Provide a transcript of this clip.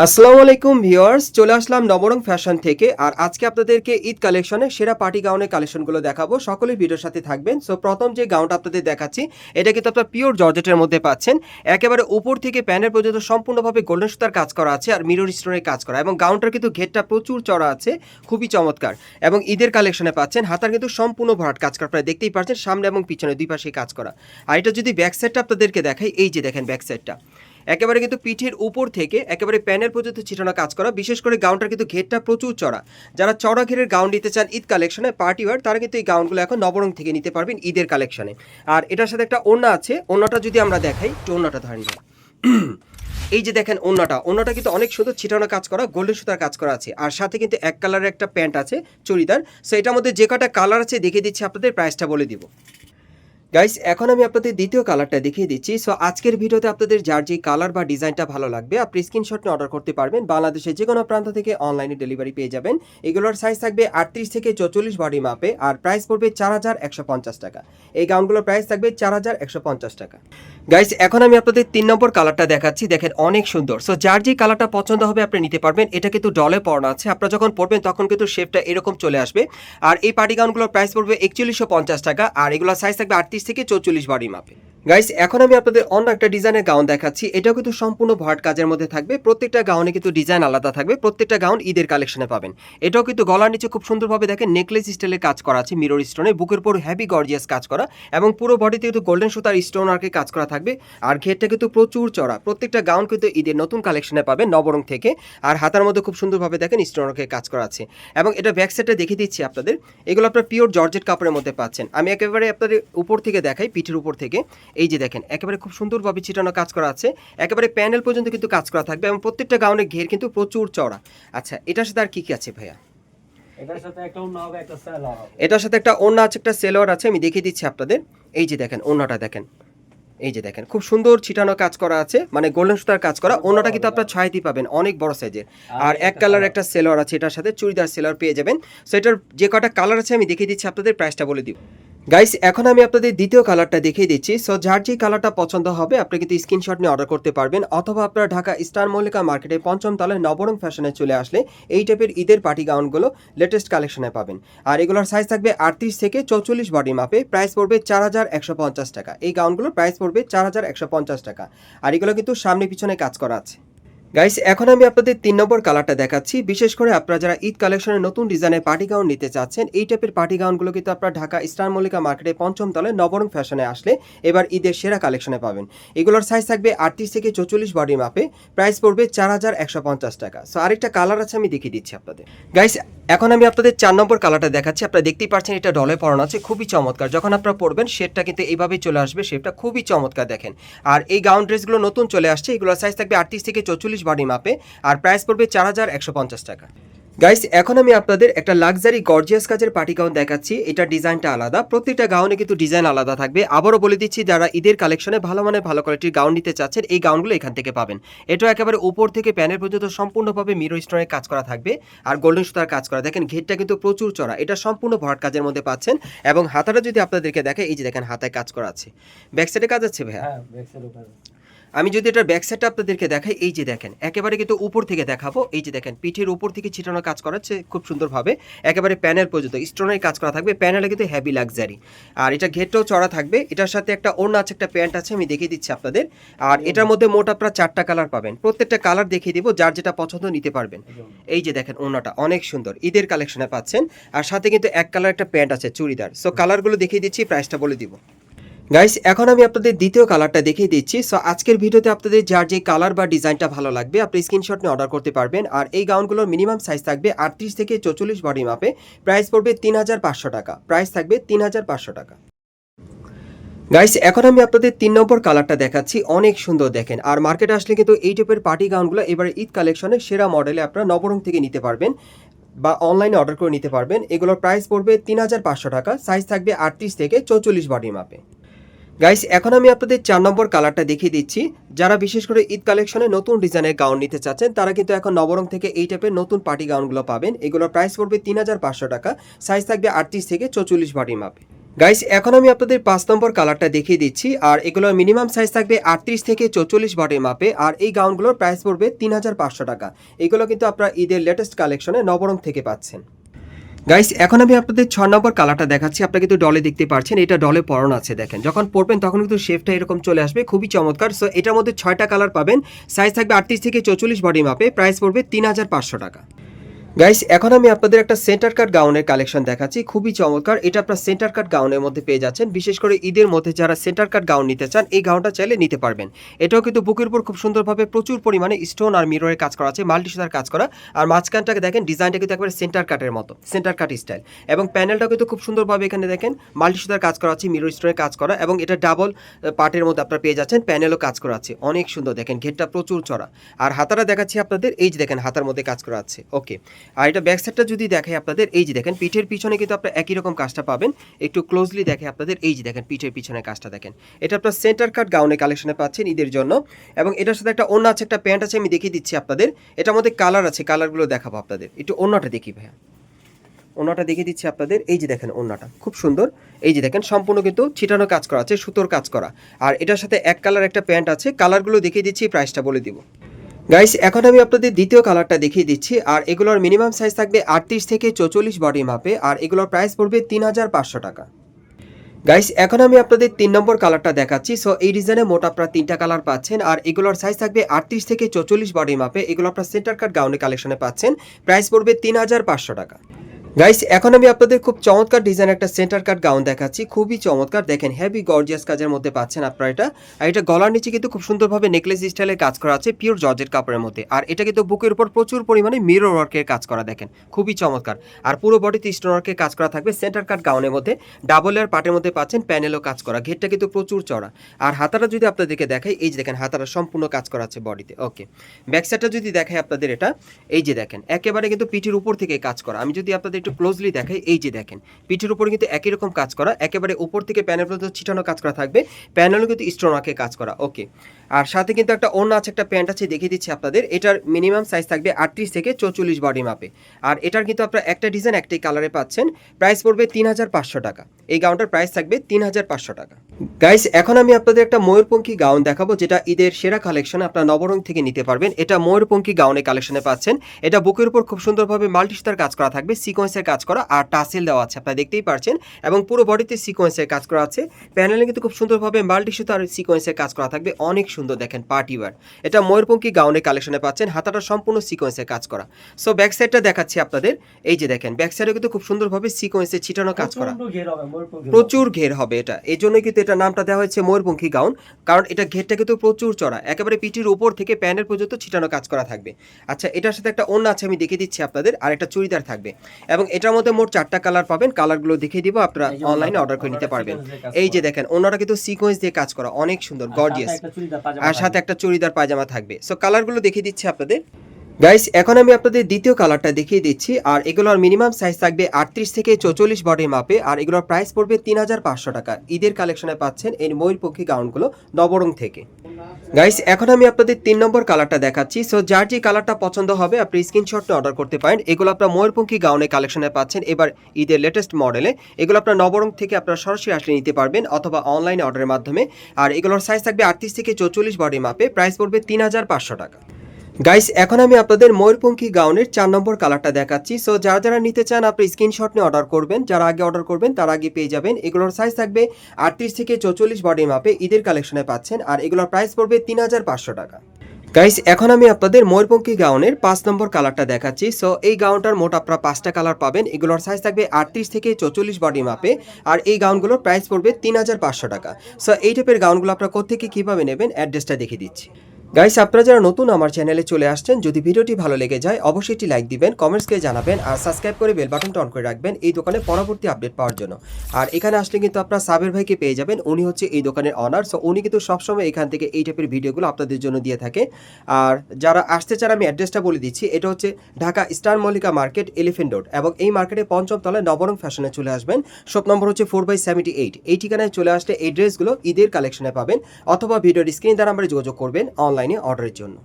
আসসালামু আলাইকুম ভিউয়ার্স, চলে আসলাম নবরং ফ্যাশন থেকে। আর আজকে আপনাদেরকে ঈদ কালেকশনে সেরা পার্টি গাউনের কালেকশনগুলো দেখাবো। সকলেই ভিডিওর সাথে থাকবেন। সো প্রথম যে গাউনটা আপনাদের দেখাচ্ছি, এটা কিন্তু আপনার পিওর জর্জেটের মধ্যে পাচ্ছেন। একেবারে উপর থেকে প্যানের পর্যন্ত সম্পূর্ণভাবে গোল্ডেন সুতার কাজ করা আছে আর মিরর স্টোনের কাজ করা। এবং গাউনটার কিন্তু ঘেরটা প্রচুর চড়া আছে, খুবই চমৎকার। এবং ঈদের কালেকশনে পাচ্ছেন, হাতার কিন্তু সম্পূর্ণ ভরাট কাজ করা। আপনারা দেখতেই পাচ্ছেন, সামনে এবং পিছনে দুই পাশেই কাজ করা। আর এটা যদি ব্যাক সাইডটা আপনাদেরকে দেখাই, এই যে দেখেন ব্যাক সাইডটা একেবারে কিন্তু পিঠের উপর থেকে একেবারে প্যানেল পর্যন্ত ছিটানো কাজ করা, বিশেষ করে গাউনটার কিন্তু ঘেরটা প্রচুর চড়া। যারা চড়া ঘেরের গাউন নিতে চান ঈদ কালেকশনে পার্টি ওয়ার তারা কিন্তু এই গাউনগুলো এখন নবরং থেকে নিতে পারবেন ঈদের কালেকশনে। আর এটার সাথে একটা ওড়না আছে, ওড়নাটা যদি আমরা দেখাই, একটু ওড়নাটা ধরেন এই যে দেখেন ওড়নাটা ওড়নাটা কিন্তু অনেক সুন্দর ছিটানো কাজ করা, গোল্ডেন সুতার কাজ করা আছে। আর সাথে কিন্তু এক কালারের একটা প্যান্ট আছে, চুড়িদার। সো এটার মধ্যে যে কটা কালার আছে দেখে দিচ্ছি আপনাদের প্রাইসটা বলে দিব। গাইস এখন আমি আপনাদের দ্বিতীয় কালারটা দেখিয়ে দিচ্ছি। সো আজকের ভিডিওতে আপনাদের যার যে কালার বা ডিজাইনটা ভালো লাগবে, আপনি স্ক্রিনশট নিয়ে অর্ডার করতে পারবেন। বাংলাদেশের যে কোনো প্রান্ত থেকে অনলাইনে ডেলিভারি পেয়ে যাবেন। এগুলোর সাইজ থাকবে আটত্রিশ থেকে চৌচল্লিশ বডি মাপে আর প্রাইস পড়বে চার হাজার একশো পঞ্চাশ টাকা। এই গাউনগুলোর প্রাইস থাকবে চার হাজার একশো পঞ্চাশ টাকা। গাইস এখন আমি আপনাদের তিন নম্বর কালারটা দেখাচ্ছি। দেখেন, অনেক সুন্দর। সো যার যে কালারটা পছন্দ হবে, আপনি নিতে পারবেন। এটা কিন্তু ডলে পড়ানো আছে। আপনারা যখন পড়বেন তখন কিন্তু শেপটা এরকম চলে আসবে। আর এই পার্টি গাউনগুলোর প্রাইস পড়বে একচল্লিশশো পঞ্চাশ টাকা। আর এগুলোর সাইজ থাকবে আটত্রিশ থেকে চৌচল্লিশ বডি মাপে গাইস এখন আমি আপনাদের অন্য একটা ডিজাইনের গাউন দেখাচ্ছি। এটাও কিন্তু সম্পূর্ণ ভরাট কাজের মধ্যে থাকবে। প্রত্যেকটা গাউনে কিন্তু ডিজাইন আলাদা থাকবে। প্রত্যেকটা গাউন ঈদের কালেকশনে পাবেন। এটাও কিন্তু গলার নিচে খুব সুন্দরভাবে দেখেন নেকলেস স্টাইলের কাজ করা আছে মিরর স্টোনে বুকের উপর হেভি গর্জিয়াস কাজ করা। এবং পুরো বডিতে কিন্তু গোল্ডেন সুতার স্টোন আরকে কাজ করা থাকবে। আর ঘেরটা কিন্তু প্রচুর চড়া প্রত্যেকটা গাউন কিন্তু ঈদের নতুন কালেকশনে পাবেন নবরং থেকে। আর হাতার মধ্যে খুব সুন্দরভাবে দেখেন স্টোন আরকে কাজ করা আছে। এবং এটা ব্যাক সাইডে দেখিয়ে দিচ্ছি আপনাদের। এগুলো আপনার পিওর জর্জেট কাপড়ের মধ্যে পাচ্ছেন। আমি একেবারে আপনাদের উপর থেকে দেখাই, পিঠের উপর থেকে। এই যে দেখেন একেবারে খুব সুন্দরভাবে ছিটানো কাজ করা আছে। একেবারে প্যানেল পর্যন্ত কিন্তু কাজ করা থাকবে এবং প্রত্যেকটা গাউনের ঘের কিন্তু প্রচুর চড়া আচ্ছা এটার সাথে আর কি কি আছে ভাইয়া? এটার সাথে একটা অন্য আছে একটা সেলোয়ার আছে আমি দেখিয়ে দিচ্ছি আপনাদের। এই যে দেখেন ওড়নাটা দেখেন। এই যে দেখেন খুব সুন্দর ছিটানো কাজ করা আছে মানে গোল্ডেন সুতার কাজ করা। ওড়নাটা কিন্তু আপনার ছয়টি পাবেন অনেক বড় সাইজের। আর এক কালার একটা সেলোয়ার আছে এটার সাথে চুড়িদার সেলোয়ার পেয়ে যাবেন। সো এটার যে কটা কালার আছে আমি দেখিয়ে দিচ্ছি আপনাদের প্রাইসটা বলে দিব। গাইস এখন আমি আপনাদের দ্বিতীয় কালারটা দেখিয়ে দিচ্ছি। সো যার যে কালারটা পছন্দ হবে, আপনি কিন্তু স্ক্রিনশট নিয়ে অর্ডার করতে পারবেন। অথবা আপনারা ঢাকা স্টার মল্লিকা মার্কেটে পঞ্চম তলায় নবরং ফ্যাশনে চলে আসলে এই টাইপের ঈদের পার্টি গাউনগুলো লেটেস্ট কালেকশনে পাবেন। আর এগুলোর সাইজ থাকবে আটত্রিশ থেকে চৌচল্লিশ বডি মাপে। প্রাইস পড়বে চার হাজার একশো পঞ্চাশ টাকা। এই গাউনগুলোর প্রাইস পড়বে চার হাজার একশো পঞ্চাশ টাকা। আর এগুলো কিন্তু সামনে পিছনে কাজ করা আছে। গাইস এখন আমি আপনাদের তিন নম্বর কালারটা দেখাচ্ছি। বিশেষ করে আপনারা যারা ঈদ কালেকশনের নতুন ডিজাইনের পার্টি গাউন নিতে চাচ্ছেন, এই টাইপের পার্টি গাউনগুলো কিন্তু আপনারা ঢাকা স্টার মল্লিকা মার্কেটে পঞ্চম তলে নবরং ফ্যাশনে আসলে এবার ঈদের সেরা কালেকশনে পাবেন। এগুলোর সাইজ থাকবে আটত্রিশ থেকে চৌচল্লিশ বডি মাপে প্রাইস পড়বে চার হাজার একশো পঞ্চাশ টাকা। সো আরেকটা কালার আছে আমি দেখিয়ে দিচ্ছি আপনাদের। গাইস এখন আমি আপনাদের চার নম্বর কালারটা দেখাচ্ছি। আপনারা দেখতেই পাচ্ছেন এটা ডলে পড়ানো আছে, খুবই চমৎকার। যখন আপনারা পরবেন শেডটা কিন্তু এইভাবেই চলে আসবে শেপটা খুবই চমৎকার দেখেন। আর এই গাউন ড্রেসগুলো নতুন চলে আসছে, এগুলোর সাইজ থাকবে আটত্রিশ থেকে চৌচল্লিশ বাড়ি মাপে আর প্রাইস পড়বে চার হাজার একশো পঞ্চাশ টাকা। গাইস এখন আমি আপনাদের একটা লাক্সারি গর্জিয়াস কাজের পার্টি গাউন দেখাচ্ছি। এটা ডিজাইনটা আলাদা। প্রত্যেকটা গাউনে কিন্তু ডিজাইন আলাদা থাকবে। আবারও বলে দিচ্ছি, যারা ঈদের কালেকশনে ভালো মানে ভালো কোয়ালিটির গাউন নিতে চাচ্ছেন, এই গাউনগুলো এখান থেকে পাবেন। এটা একেবারে উপর থেকে প্যানের পর্যন্ত সম্পূর্ণভাবে মিরো স্টোনের কাজ করা থাকবে। আর গোল্ডেন সুতার কাজ করা। দেখেন, ঘেরটা কিন্তু প্রচুর চড়া। এটা সম্পূর্ণ ভরাট কাজের মধ্যে পাচ্ছেন। এবং হাতাটা যদি আপনাদেরকে দেখে, এই যে দেখেন, হাতায় কাজ করা আছে। ব্যাক সাইডে কাজ আছে ভাইয়া? হ্যাঁ ব্যাকসাইড আমি যদি এটার ব্যাক সাইডটা আপনাদেরকে দেখাই এই যে দেখেন একেবারে কিন্তু উপর থেকে দেখাবো। এই যে দেখেন পিঠের উপর থেকে ছিটানো কাজ করাচ্ছে খুব সুন্দরভাবে। একেবারে প্যানেল পর্যন্ত স্টোনের কাজ করা থাকবে প্যানেলে কিন্তু হেভি লাক্সারি আর এটা ঘেরটাও চড়া থাকবে এটার সাথে একটা ওড়না আছে একটা প্যান্ট আছে আমি দেখিয়ে দিচ্ছি আপনাদের। আর এটার মধ্যে মোট আপনারা চারটা কালার পাবেন। প্রত্যেকটা কালার দেখিয়ে দিব যার যেটা পছন্দ নিতে পারবেন। এই যে দেখেন ওড়নাটা অনেক সুন্দর ঈদের কালেকশনে পাচ্ছেন। আর সাথে কিন্তু এক কালার একটা প্যান্ট আছে চুড়িদার। সো কালারগুলো দেখিয়ে দিচ্ছি প্রাইসটা বলে দিব। গাইস এখন আমি আপনাদের দ্বিতীয় কালারটা দেখিয়ে দিচ্ছি। সো আজকের ভিডিওতে আপনাদের যার যে কালার বা ডিজাইনটা ভালো লাগবে, আপনি স্ক্রিনশট নিয়ে অর্ডার করতে পারবেন। আর এই গাউনগুলোর মিনিমাম সাইজ থাকবে আটত্রিশ থেকে চৌচল্লিশ বডি মাপে প্রাইস পড়বে তিন হাজার পাঁচশো টাকা। প্রাইস থাকবে তিন হাজার পাঁচশো টাকা। গাইস এখন আমি আপনাদের তিন নম্বর কালারটা দেখাচ্ছি। অনেক সুন্দর দেখেন। আর মার্কেটে আসলে কিন্তু এই টাইপের পার্টি গাউনগুলো এবারে ঈদ কালেকশনের সেরা মডেলে আপনারা নবরং থেকে নিতে পারবেন বা অনলাইনে অর্ডার করে নিতে পারবেন। এগুলোর প্রাইস পড়বে তিন হাজার পাঁচশো টাকা। সাইজ থাকবে আটত্রিশ থেকে চৌচল্লিশ বডি মাপে গাইস এখন আমি আপনাদের চার নম্বর কালারটা দেখিয়ে দিচ্ছি। যারা বিশেষ করে ঈদ কালেকশনে নতুন ডিজাইনের গাউন নিতে চাচ্ছেন, তারা কিন্তু এখন নবরং থেকে এই টাইপের নতুন পার্টি গাউনগুলো পাবেন। এগুলোর প্রাইস পড়বে তিন হাজার পাঁচশো টাকা। সাইজ থাকবে আটত্রিশ থেকে চৌচল্লিশ বডি মাপে গাইস এখন আমি আপনাদের পাঁচ নম্বর কালারটা দেখিয়ে দিচ্ছি। আর এগুলোর মিনিমাম সাইজ থাকবে আটত্রিশ থেকে চৌচল্লিশ বডির মাপে আর এই গাউনগুলোর প্রাইস পড়বে তিন হাজার পাঁচশো টাকা। এগুলো কিন্তু আপনারা ঈদের লেটেস্ট কালেকশনে নবরং থেকে পাচ্ছেন। গাইস এখন আমি আপনাদের ছ নম্বর কালারটা দেখাচ্ছি। আপনারা কিন্তু ডলে দেখতে পাচ্ছেন এটা ডলে পরন আছে, দেখেন। যখন পরবেন, তখন কিন্তু শেফটা এরকম চলে আসবে, খুবই চমৎকার। সো এটার মধ্যে ছয়টা কালার পাবেন। সাইজ থাকবে আটত্রিশ থেকে চৌচল্লিশ বডি মাপে প্রাইস পড়বে তিন হাজার পাঁচশো টাকা। গাইস এখন আমি আপনাদের একটা সেন্টার কাট গাউনের কালেকশন দেখাচ্ছি। খুবই চমৎকার। এটা আপনার সেন্টার কাট গাউনের মধ্যে পেয়ে যাচ্ছেন। বিশেষ করে ঈদের মধ্যে যারা সেন্টার কাট গাউন নিতে চান, এই গাউনটা চাইলে নিতে পারবেন। এটাও কিন্তু বুকের উপর খুব সুন্দরভাবে প্রচুর পরিমাণে স্টোন আর মিররের কাজ করা আছে মাল্টি সুতার কাজ করা। আর মাঝখানটাকে দেখেন ডিজাইনটা কিন্তু একবারে সেন্টার কাটের মতো সেন্টার কাট স্টাইল এবং প্যানেলটাও কিন্তু খুব সুন্দরভাবে এখানে দেখেন মাল্টি সুতার কাজ করা আছে মিরর স্টোনের কাজ করা। এবং এটা ডাবল পার্টের মধ্যে আপনারা পেয়ে যাচ্ছেন প্যানেলও কাজ করা আছে। অনেক সুন্দর দেখেন, ঘেরটা প্রচুর চড়া। আর হাতারা দেখাচ্ছি আপনাদের, এই যে দেখেন, হাতার মধ্যে কাজ করা আছে। ওকে আর এটা ব্যাক সাইডটা যদি দেখাই আপনাদের, এই যে দেখেন, পিঠের পিছনে কিন্তু আপনারা একই রকম কাজটা পাবেন। একটু ক্লোজলি দেখে আপনাদের, এই যে দেখেন, পিঠের পিছনে কাজটা দেখেন। এটা আপনার সেন্টার কাট গাউনে কালেকশনে পাচ্ছেন ঈদের জন্য। এবং এটার সাথে একটা অন্য আছে, একটা প্যান্ট আছে, আমি দেখিয়ে দিচ্ছি আপনাদের। এটার মধ্যে কালার আছে কালারগুলো দেখাবো আপনাদের। একটু অন্যটা দেখি ভাইয়া। ওনাটা দেখিয়ে দিচ্ছি আপনাদের। এই যে দেখেন ওনাটা খুব সুন্দর। এই যে দেখেন, সম্পূর্ণ কিন্তু ছিটানো কাজ করা আছে, সুতোর কাজ করা। আর এটার সাথে এক কালার একটা প্যান্ট আছে কালারগুলো দেখিয়ে দিচ্ছি প্রাইসটা বলে দিব। গাইস এখন আমি আপনাদের দ্বিতীয় কালারটা দেখিয়ে দিচ্ছি। আর এগুলোর মিনিমাম সাইজ থাকবে আটত্রিশ থেকে চৌচল্লিশ বডি মাপে আর এগুলোর প্রাইস পড়বে তিন হাজার পাঁচশো টাকা। গাইস এখন আমি আপনাদের তিন নম্বর কালারটা দেখাচ্ছি। সো এই ডিজাইনে মোট আপনারা তিনটা কালার পাচ্ছেন, আর এগুলোর সাইজ থাকবে আটত্রিশ থেকে চৌচল্লিশ বডি মাপে এগুলো আপনার সেন্টার কাট গাউনে কালেকশনে পাচ্ছেন। প্রাইস পড়বে তিন হাজার পাঁচশো টাকা। গাইস এখন আমি আপনাদের খুব চমৎকার ডিজাইন একটা সেন্টার কাট গাউন দেখাচ্ছি। খুবই চমৎকার। দেখেন হেভি গর্জিয়াস কাজের মধ্যে পাচ্ছেন আপনারা এটা। আর এটা গলার নিচে কিন্তু খুব সুন্দরভাবে নেকলেস স্টাইলে কাজ করা আছে পিওর জর্জের কাপড়ের মধ্যে। আর এটা কিন্তু বুকের উপর প্রচুর পরিমাণে মিরর ওয়ার্কের কাজ করা, দেখেন। খুবই চমৎকার। আর পুরো বডিতে স্টোন ওয়ার্কের কাজ করা থাকবে সেন্টার কাট গাউনের মধ্যে। ডাবল এর পাটের মধ্যে পাচ্ছেন প্যানেলও কাজ করা। ঘেরটা কিন্তু প্রচুর চড়া আর হাতাটা যদি আপনাদেরকে দেখাই, এই যে দেখেন, হাতাটা সম্পূর্ণ কাজ করা আছে বডিতে ওকে ব্যাক সাইডটা যদি দেখাই আপনাদের এটা, এই যে দেখেন, একেবারে কিন্তু পিঠের উপর থেকে কাজ করা। আমি যদি আপনাদের একটু ক্লোজলি দেখাই, এই যে দেখেন, পিঠের উপরে কিন্তু একই রকম কাজ করা, একেবারে উপর থেকে প্যানেল পর্যন্ত ছিটানো কাজ করা থাকবে প্যানেলও কিন্তু স্টোনাকে কাজ করা ওকে আর সাথে কিন্তু একটা অন্য আছে, একটা প্যান্ট আছে, দেখিয়ে দিচ্ছি আপনাদের, এটার মিনিমাম সাইজ থাকবে আটত্রিশ থেকে চৌচল্লিশ বডি মাপে আর এটার কিন্তু আপনারা একটা ডিজাইন একটাই কালারে পাচ্ছেন প্রাইস পড়বে তিন হাজার পাঁচশো টাকা। এই গাউনটার প্রাইস থাকবে তিন হাজার পাঁচশো টাকা। গাইস এখন আমি আপনাদের একটা ময়ূরপঙ্খী গাউন দেখাবো, যেটা ঈদের সেরা কালেকশন আপনার নবরং থেকে নিতে পারবেন। এটা ময়ূরপঙ্খী গাউনে কালেকশনে পাচ্ছেন। এটা বুকের উপর খুব সুন্দরভাবে মাল্টি সুতার কাজ করা থাকবে সিকোয়েন্সের কাজ করা আর টাসেল দেওয়া আছে আপনারা দেখতেই পারছেন। এবং পুরো বডিতে সিকোয়েন্সের কাজ করা আছে। প্যানেলে কিন্তু খুব সুন্দরভাবে মাল্টি সুতার সিকোয়েন্সের কাজ করা থাকবে। অনেক সুন্দর দেখেন পার্টি ওয়ার এটা ময়ূরপঙ্খী গাউনে কালেকশনে পাচ্ছেন। হাতাটা সম্পূর্ণ সিকোয়েন্সের কাজ করা। সো ব্যাক সাইডটা দেখাচ্ছি আপনাদের। এই যে দেখেন ব্যাক সাইডে কিন্তু খুব সুন্দরভাবে সিকোয়েন্সে ছিটানো কাজ করা। প্রচুর ঘের হবে এটা। এই জন্যই কিন্তু এটা নামটা দেওয়া হয়েছে ময়ূরপঙ্খী গাউন কারণ এটা ঘেরটা কিন্তু প্রচুর চড়া। একেবারে পিঠির উপর থেকে প্যানের পর্যন্ত ছিটানো কাজ করা থাকবে। আচ্ছা এটার সাথে একটা অন্য আছে আমি দেখিয়ে দিচ্ছি আপনাদের। আর একটা চুড়িদার থাকবে। এবং এটার মধ্যে মোট চারটা কালার পাবেন। কালারগুলো দেখিয়ে দিব আপনারা অনলাইনে অর্ডার করে নিতে পারবেন। এই যে দেখেন ওনারা কিন্তু সিকোয়েন্স দিয়ে কাজ করা অনেক সুন্দর গর্জিয়াস আর সাথে একটা চুড়িদার পায়জামা থাকবে। সো কালারগুলো দেখিয়ে দিচ্ছি আপনাদের। গাইস এখন আমি আপনাদের দ্বিতীয় কালারটা দেখিয়ে দিচ্ছি। আর এগুলোর মিনিমাম সাইজ থাকবে আটত্রিশ থেকে চৌচল্লিশ বডি মাপে আর এগুলোর প্রাইস পড়বে তিন হাজার পাঁচশো টাকা। ঈদের কালেকশনে পাচ্ছেন এই ময়ূরপক্ষী গাউনগুলো নবরং থেকে। গাইস এখন আমি আপনাদের তিন নম্বর কালারটা দেখাচ্ছি। সো যার যে কালারটা পছন্দ হবে, আপনি স্ক্রিনশট অর্ডার করতে পারেন। এগুলো আপনার ময়ূরপঙ্খী গাউনে কালেকশনে পাচ্ছেন। এবার ঈদের লেটেস্ট মডেলে এগুলো আপনার নবরং থেকে আপনারা সরাসরি আসলে নিতে পারবেন অথবা অনলাইনে অর্ডারের মাধ্যমে। আর এগুলোর সাইজ থাকবে আটত্রিশ থেকে চৌচল্লিশ বডি মাপে প্রাইস পড়বে তিন হাজার পাঁচশো টাকা। গাইস এখন আমি আপনাদের ময়ূরপঙ্খী গাউনের চার নম্বর কালারটা দেখাচ্ছি। সো যারা যারা নিতে চান, আপনি স্ক্রিনশট নিয়ে অর্ডার করবেন। যারা আগে অর্ডার করবেন, তারা আগে পেয়ে যাবেন। এগুলোর সাইজ থাকবে আটত্রিশ থেকে চৌচল্লিশ বডি মাপে ঈদের কালেকশনে পাচ্ছেন। আর এগুলোর প্রাইস পড়বে তিন হাজার পাঁচশো টাকা। গাইস এখন আমি আপনাদের ময়ূরপঙ্খী গাউনের পাঁচ নম্বর কালারটা দেখাচ্ছি। সো এই গাউনটার মোট আপনারা পাঁচটা কালার পাবেন। এগুলোর সাইজ থাকবে আটত্রিশ থেকে চৌচল্লিশ বডি মাপে আর এই গাউনগুলোর প্রাইস পড়বে তিন হাজার পাঁচশো টাকা। সো এই টাইপের গাউনগুলো আপনারা কোথেকে কীভাবে নেবেন অ্যাড্রেসটা দেখিয়ে দিচ্ছি। গাইস আপনারা যারা নতুন আমার চ্যানেলে চলে আসছেন, যদি ভিডিওটি ভালো লেগে যায়, অবশ্যই একটি লাইক দিবেন কমেন্টসকে জানাবেন, আর সাবস্ক্রাইব করে বেল বাটনটা অন করে রাখবেন এই দোকানে পরবর্তী আপডেট পাওয়ার জন্য। আর এখানে আসলে কিন্তু আপনারা সাবের ভাইকে পেয়ে যাবেন, উনি হচ্ছে এই দোকানের অনার সো উনি কিন্তু সবসময় এখান থেকে এই টাইপের ভিডিওগুলো আপনাদের জন্য দিয়ে থাকে। আর যারা আসতে চান, আমি অ্যাড্রেসটা বলে দিচ্ছি, এটা হচ্ছে Dhaka star Mallika market elephant road এবং এই মার্কেটে পঞ্চম তলায় নবরং ফ্যাশনে চলে আসবেন। শপ নম্বর হচ্ছে ফোর বাই সেভেন্টি এইট এই ঠিকানায় চলে আসলে এই ড্রেসগুলো ঈদের কালেকশনে পাবেন, অথবা ভিডিওর স্ক্রিন দ্বারা আমরা যোগাযোগ করবেন অনলাইনে অর্ডারের জন্য।